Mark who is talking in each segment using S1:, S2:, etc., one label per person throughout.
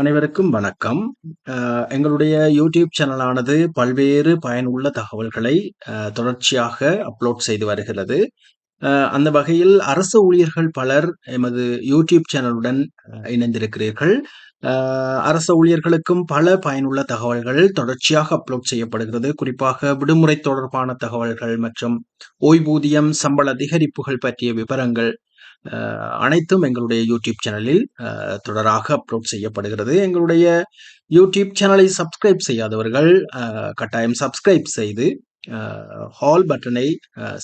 S1: அனைவருக்கும் வணக்கம். எங்களுடைய யூடியூப் சேனலானது பல்வேறு பயனுள்ள தகவல்களை தொடர்ச்சியாக அப்லோட் செய்து வருகிறது. அந்த வகையில் அரசு ஊழியர்கள் பலர் எமது யூடியூப் சேனலுடன் இணைந்திருக்கிறீர்கள். அரச அரசு ஊழியர்களுக்கும் பல பயனுள்ள தகவல்கள் தொடர்ச்சியாக அப்லோட் செய்யப்படுகிறது. குறிப்பாக விடுமுறை தொடர்பான தகவல்கள் மற்றும் ஓய்வூதியம், சம்பள அதிகரிப்புகள் பற்றிய விவரங்கள் அனைத்தும் எங்களுடைய யூடியூப் சேனலில் தொடராக அப்லோட் செய்யப்படுகிறது. எங்களுடைய யூடியூப் சேனலை சப்ஸ்கிரைப் செய்யாதவர்கள் கட்டாயம் சப்ஸ்கிரைப் செய்து ஹால் பட்டனை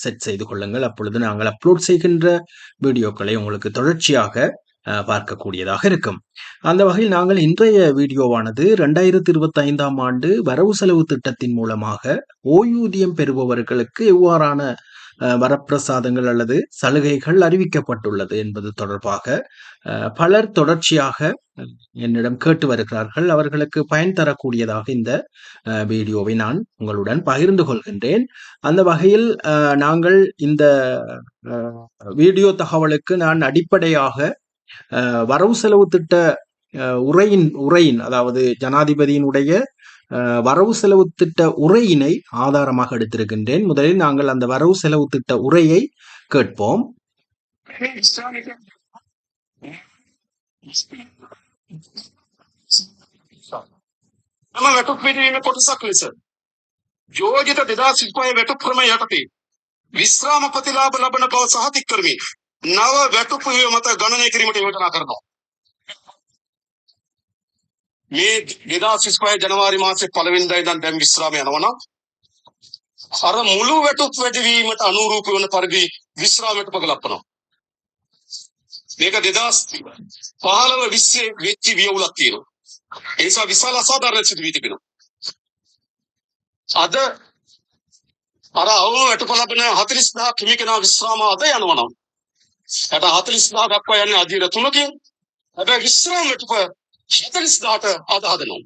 S1: செட் செய்து கொள்ளுங்கள். அப்பொழுது நாங்கள் அப்லோட் செய்கின்ற வீடியோக்களை உங்களுக்கு தொடர்ச்சியாக பார்க்கக்கூடியதாக இருக்கும். அந்த வகையில் நாங்கள் இன்றைய வீடியோவானது 2025ஆம் ஆண்டு வரவு செலவு திட்டத்தின் மூலமாக ஓய்வூதியம் பெறுபவர்களுக்கு எவ்வாறான வரப்பிரசாதங்கள் அல்லது சலுகைகள் அறிவிக்கப்பட்டுள்ளது என்பது தொடர்பாக பலர் தொடர்ச்சியாக என்னிடம் கேட்டு வருகிறார்கள். அவர்களுக்கு பயன் தரக்கூடியதாக இந்த வீடியோவை நான் உங்களுடன் பகிர்ந்து கொள்கின்றேன். அந்த வகையில் நாங்கள் இந்த வீடியோ தகவலுக்கு நான் அடிப்படையாக வரவு செலவு திட்ட அ உரையின் உரையின் அதாவது ஜனாதிபதியினுடைய அ வரவு செலவு திட்ட உரையினை ஆதாரமாக எடுத்திருக்கின்றேன். முதலில் நாங்கள் அந்த வரவு செலவு திட்ட உரையை கேட்போம்.
S2: තම වැටුප් පිටවීම කොටසක් ලෙස යෝජිත 2025 වැටුප් ක්‍රමය යටතේ විශ්‍රාම ප්‍රතිලාභ ලබන බව සහතික කරමින් නව වැටුප් විය මත ගණනය කිරීමට යෝජනා කරනවා. මේ 2025 ජනවාරි මාසේ පළවෙනිදා ඉඳන් දැන් විශ්‍රාම යනවා නම් අර මුළු වැටුප් වැඩිවීමට අනුරූප වන පරිදි විශ්‍රාම වැටුප ගලපනවා. මේක 2015 20 වෙච්ච වියවුලක් තියෙනවා. ඒ නිසා විශාල අසාධාරණ සිදුවී තිබෙනවා. අද අර අවම වැටුප ලබන 40000 කිමි කෙනා විශ්‍රාම අද යනවා හැට හතලිස්දා දක්වා යන්න අධීර තුනකින්. හැබැ ඉස්රාම් වැටප හතලිස්දාට අදාදනවා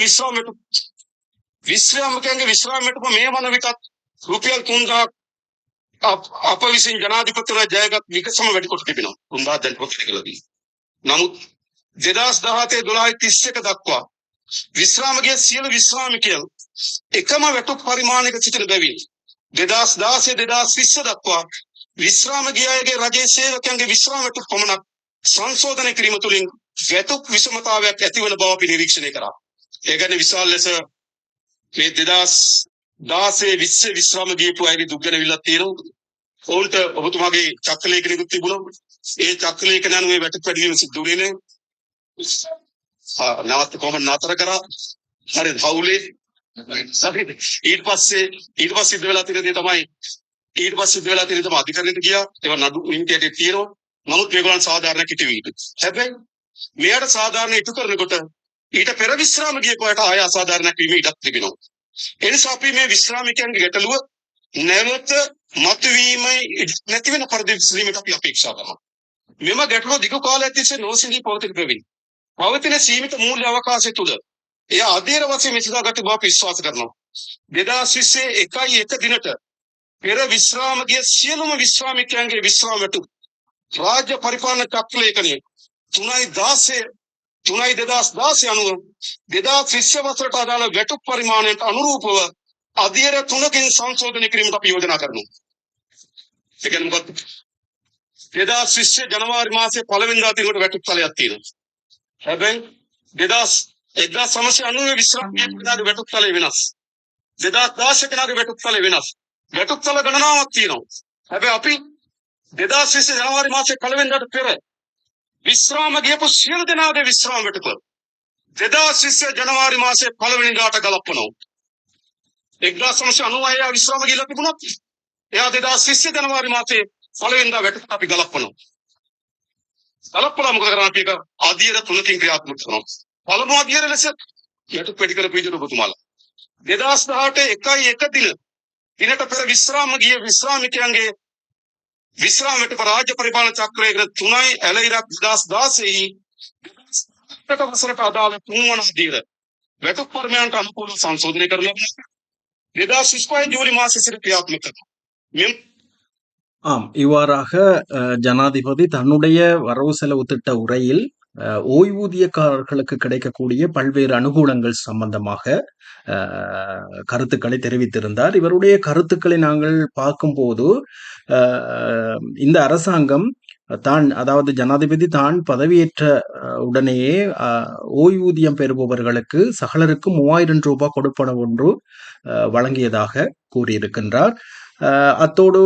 S2: විශ්‍රාම විශ්‍රාමකයන්ගේ විශ්‍රාමයටම මේ වන විටත් රුපියල් තුන්දාක් අප විසින් ජනාධිපතිවරයා ජයගත් විකසම වැඩි කොට තිබෙනවා. තුන්දා දැන් ප්‍රතිකලදී නමුත් දෙදස් දහතේ දොළහයි තිස් එක දක්වා විශ්‍රාමගේ සියලු විශ්‍රාමිකයන් එකම වැටුප් පරිමාණයක සිටින බැවින් 2016 2020 දක්වා විශ්‍රාම ගිය අයගේ රජයේ සේවකයන්ගේ විශ්‍රාම වැටුප් පමණක් සංශෝධනය කිරීම තුළින් වැටුප් විෂමතාවයක් ඇතිවන බව අපි නිරීක්ෂණය කරා. ඒ කියන්නේ විශාල ලෙස මේ 2016 20 විශ්‍රාම ගියපු අයගේ දුක් ගැනවිල්ලක් තියෙනවා. ඔවුන්ට ඔබතුමාගේ චක්‍රලේඛනයකුත් තිබුණා. ඒ චක්‍රලේඛන අනුව වැටුප් වැඩිවීම සිදු වුණේ නැහැ. නැවත කොහොමද නතර කරා? හරි හවුලේ හරිද? ඊට පස්සේ ඊට පස්සේ සිද්ධ වෙලා තියෙන දේ තමයි ඊට පස්සේ සිද්ධ වෙලා තියෙන තමයි අධිකරණයට ගියා. ඒවා නඩු නිමිතියට තියෙනවා. නමුත් මේගොල්ලන් සාධාරණ කිටි වීද. හැබැයි මෙයාට සාධාරණ ඉටු කරනකොට ඊට පෙර විශ්‍රාම ගියපුවාට ආය අසාධාරණයක් වීම ඉඩක් තිබෙනවා. ඒ නිසා අපි මේ විශ්‍රාමිකයන්ගේ ගැටලුව නැවත මතුවීමයි නැති වෙන පරිදි විසඳීමට අපි අපේක්ෂා කරනවා. මෙම ගැටලුව දිගු කාලයක් තිස්සේ නොසිඳී පවතින බැවින් පවතින සීමිත මූල්‍ය අවකාශය තුළ එය අධීර වශයෙන් විසඳාගත බව අපි විශ්වාස කරනවා. 2020 එකයි එක දිනට පෙර විශ්‍රාම ගිය සියලුම විශ්‍රාමිකයන්ගේ විශ්‍රාම වැටුප් රාජ්‍ය පරිපාලන චක්‍රලේඛනයේ 3.16 3 2016 අනුව 2020 වසරට අදාළ වැටුප් පරිමාණයට අනුරූපව අධීර තුනකින් සංශෝධනය කිරීමට අපි යෝජනා කරනවා. ඒ කියන්නේ මොකක්ද? 2020 ජනවාරි මාසයේ පළවෙනිදා තිනකොට වැටුප් තලයක් තියෙනවා. හැබැයි 2000 1990 විශ්‍රාම ගියපුදාගේ වැටුප් තලය වෙනස්. 2016 කෙනාගේ වැටුප් තලය වෙනස්. වැටුප් තල ගණනාවක් තියෙනවා. හැබැයි අපි 2020 ජනවාරි මාසයේ පළවෙනිදාට පෙර විශ්‍රාම ගියපු සියලු දෙනාගේ විශ්‍රාම වැටුප 2020 ජනවාරි මාසයේ පළවෙනිදාට ගලපනවා. 1996 විශ්‍රාම ගිහලා තිබුණත් එයා 2020 ජනවාරි මාසයේ පළවෙනිදා වැටුප් අපි ගලපනවා. ගලපලා මොකද කරන්නේ අපි ඒක අධීර තුනකින් ක්‍රියාත්මක කරනවා. පළමු අධීර ලෙස වැටුප් වැඩි කරපු විදිහට ඔබතුමාලා 2018 එකයි එක දින දිනට පෙර විශ්‍රාම ගිය විශ්‍රාමිකයන්ගේ විශ්‍රාම වැටුප රාජ්‍ය පරිපාලන චක්‍රයේ 3යි ඇලයිරක් 2016 කට වසරට අදාළ තුන්වන අධීර වැටුප් පරිමාණයට අනුකූලව සංශෝධනය කරලා 2025 ජූලි මාසයේ සිට ක්‍රියාත්මක කරනවා. මෙම
S1: ஆம். இவ்வாறாக அ ஜனாதிபதி தன்னுடைய வரவு செலவு திட்ட உரையில் அ ஓய்வூதியக்காரர்களுக்கு கிடைக்கக்கூடிய பல்வேறு அனுகூலங்கள் சம்பந்தமாக கருத்துக்களை தெரிவித்திருந்தார். இவருடைய கருத்துக்களை நாங்கள் பார்க்கும்போது, இந்த அரசாங்கம் தான் அதாவது ஜனாதிபதி தான் பதவியேற்ற உடனேயே ஓய்வூதியம் பெறுபவர்களுக்கு சகலருக்கும் மூவாயிரம் ரூபாய் கொடுப்பன ஒன்று வழங்கியதாக கூறியிருக்கின்றார். அத்தோடு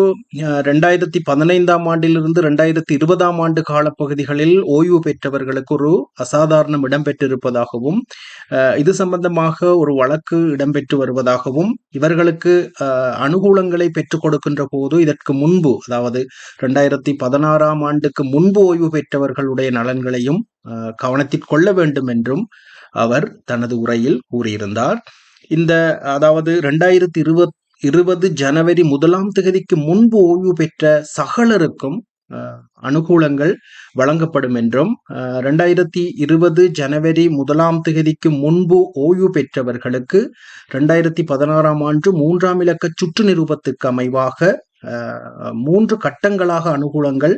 S1: ரெண்டாயிரத்தி பதினைந்தாம் ஆண்டிலிருந்து 2020ஆம் ஆண்டு காலப்பகுதிகளில் ஓய்வு பெற்றவர்களுக்கு ஒரு அசாதாரணம் இடம்பெற்றிருப்பதாகவும், இது சம்பந்தமாக ஒரு வழக்கு இடம்பெற்று வருவதாகவும், இவர்களுக்கு அனுகூலங்களை பெற்றுக் கொடுக்கின்ற போது இதற்கு முன்பு அதாவது 2016ஆம் ஆண்டுக்கு முன்பு ஓய்வு பெற்றவர்களுடைய நலன்களையும் கவனத்தில் கொள்ள வேண்டும் என்றும் அவர் தனது உரையில் கூறியிருந்தார். இந்த அதாவது 2020 20 ஜனவரி முதலாம் தேதிக்கு முன்பு ஓய்வு பெற்ற சகலருக்கும் அனுகூலங்கள் வழங்கப்படும் என்றும், ரெண்டாயிரத்தி இருபது ஜனவரி முதலாம் தேதிக்கு முன்பு ஓய்வு பெற்றவர்களுக்கு 2016ஆம் ஆண்டு மூன்றாம் இலக்க சுற்று நிரூபத்துக்கு அமைவாக மூன்று கட்டங்களாக அனுகூலங்கள்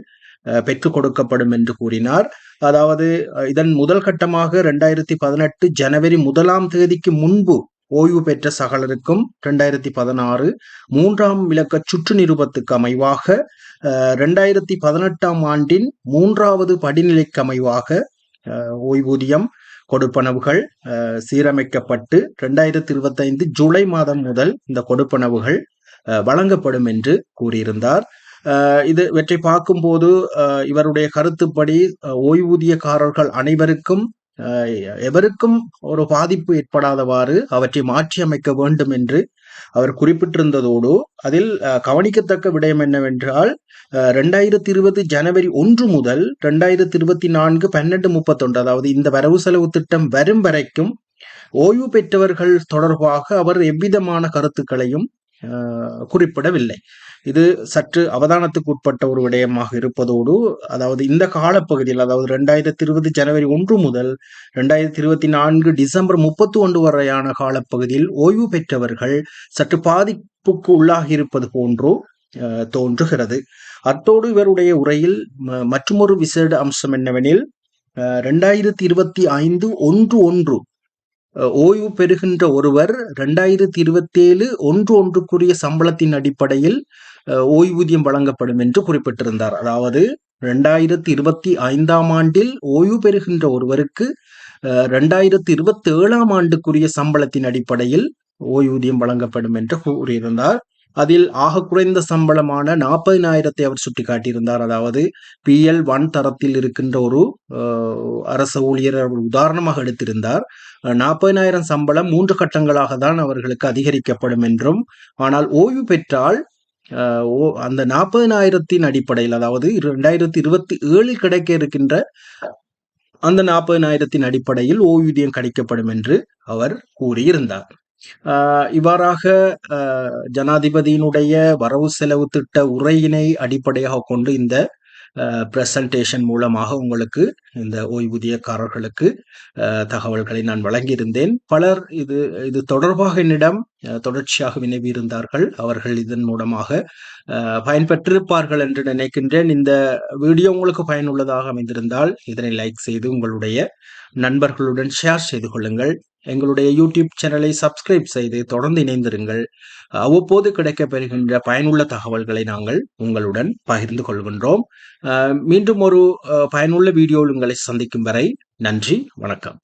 S1: பெற்றுக் கொடுக்கப்படும் என்று கூறினார். அதாவது இதன் முதல் கட்டமாக 2018 ஜனவரி முதலாம் தேதிக்கு முன்பு ஓய்வு பெற்ற சகலருக்கும் 2016 3ஆம் இலக்க சுற்று நிருபத்துக்கு அமைவாக ரெண்டாயிரத்தி பதினெட்டாம் ஆண்டின் மூன்றாவது படிநிலைக்கு அமைவாக ஓய்வூதியம் கொடுப்பனவுகள் சீரமைக்கப்பட்டு சீரமைக்கப்பட்டு 2025 ஜூலை மாதம் முதல் இந்த கொடுப்பனவுகள் வழங்கப்படும் என்று கூறியிருந்தார். இது இவற்றை பார்க்கும்போது இவருடைய கருத்துப்படி ஓய்வூதியக்காரர்கள் அனைவருக்கும் எவருக்கும் ஒரு பாதிப்பு ஏற்படாதவாறு அவற்றை மாற்றியமைக்க வேண்டும் என்று அவர் குறிப்பிட்டிருந்ததோடு, அதில் கவனிக்கத்தக்க விடயம் என்னவென்றால், ரெண்டாயிரத்தி இருபது ஜனவரி ஒன்று முதல் 2024 12.31 அதாவது இந்த வரவு செலவு திட்டம் வரும் வரைக்கும் ஓய்வு பெற்றவர்கள் தொடர்பாக அவர் எவ்விதமான கருத்துக்களையும் குறிப்பிடவில்லை. இது சற்று அவதானத்துக்கு உட்பட்ட ஒரு விடயமாக இருப்பதோடு, அதாவது இந்த காலப்பகுதியில் அதாவது 2020 ஜனவரி ஒன்று முதல் 2024 டிசம்பர் 31 வரையான காலப்பகுதியில் ஓய்வு பெற்றவர்கள் சற்று பாதிப்புக்கு உள்ளாகியிருப்பது இருப்பது போன்றோ தோன்றுகிறது. அத்தோடு இவருடைய உரையில் ம மற்றுமொரு விசேட அம்சம் என்னவெனில், ரெண்டாயிரத்தி இருபத்தி ஐந்து ஒன்று ஒன்று ஓய்வு பெறுகின்ற ஒருவர் 2027 1/1க்குரிய சம்பளத்தின் அடிப்படையில் ஓய்வூதியம் வழங்கப்படும் என்று குறிப்பிட்டிருந்தார். அதாவது 2025ஆம் ஆண்டில் ஓய்வு பெறுகின்ற ஒருவருக்கு ரெண்டாயிரத்தி இருபத்தி ஏழாம் ஆண்டுக்குரிய சம்பளத்தின் அடிப்படையில் ஓய்வூதியம் வழங்கப்படும் என்று கூறியிருந்தார். அதில் ஆக குறைந்த சம்பளமான 40,000த்தை அவர் சுட்டிக்காட்டியிருந்தார். அதாவது PL1 தரத்தில் இருக்கின்ற ஒரு அரச ஊழியர் அவர் உதாரணமாக எடுத்திருந்தார். நாற்பதினாயிரம் சம்பளம் மூன்று கட்டங்களாக தான் அவர்களுக்கு அதிகரிக்கப்படும் என்றும், ஆனால் ஓய்வு பெற்றால் ஓ அந்த 40,000த்தின் அடிப்படையில் அதாவது 2027ல் கிடைக்க இருக்கின்ற அந்த 40,000த்தின் அடிப்படையில் ஓய்வூதியம் கிடைக்கப்படும் என்று அவர் கூறியிருந்தார். இவ்வாறாக ஜனாதிபதியினுடைய வரவு செலவு திட்ட உரையினை அடிப்படையாக கொண்டு இந்த பிரசன்டேஷன் மூலமாக உங்களுக்கு இந்த ஓய்வூதியக்காரர்களுக்கு தகவல்களை நான் வழங்கியிருந்தேன். பலர் இது இது தொடர்பாக என்னிடம் தொடர்ச்சியாக வினவியிருந்தார்கள். அவர்கள் இதன் மூலமாக பயன்பெற்றிருப்பார்கள் என்று நினைக்கின்றேன். இந்த வீடியோ உங்களுக்கு பயனுள்ளதாக அமைந்திருந்தால், இதனை லைக் செய்து உங்களுடைய நண்பர்களுடன் ஷேர் செய்து கொள்ளுங்கள். எங்களுடைய யூடியூப் சேனலை சப்ஸ்கிரைப் செய்து தொடர்ந்து இணைந்திருங்கள். அவ்வப்போது கிடைக்கப்பெறுகின்ற பயனுள்ள தகவல்களை நாங்கள் உங்களுடன் பகிர்ந்து கொள்கின்றோம். மீண்டும் ஒரு பயனுள்ள வீடியோவில் உங்களை சந்திக்கும் வரை நன்றி, வணக்கம்.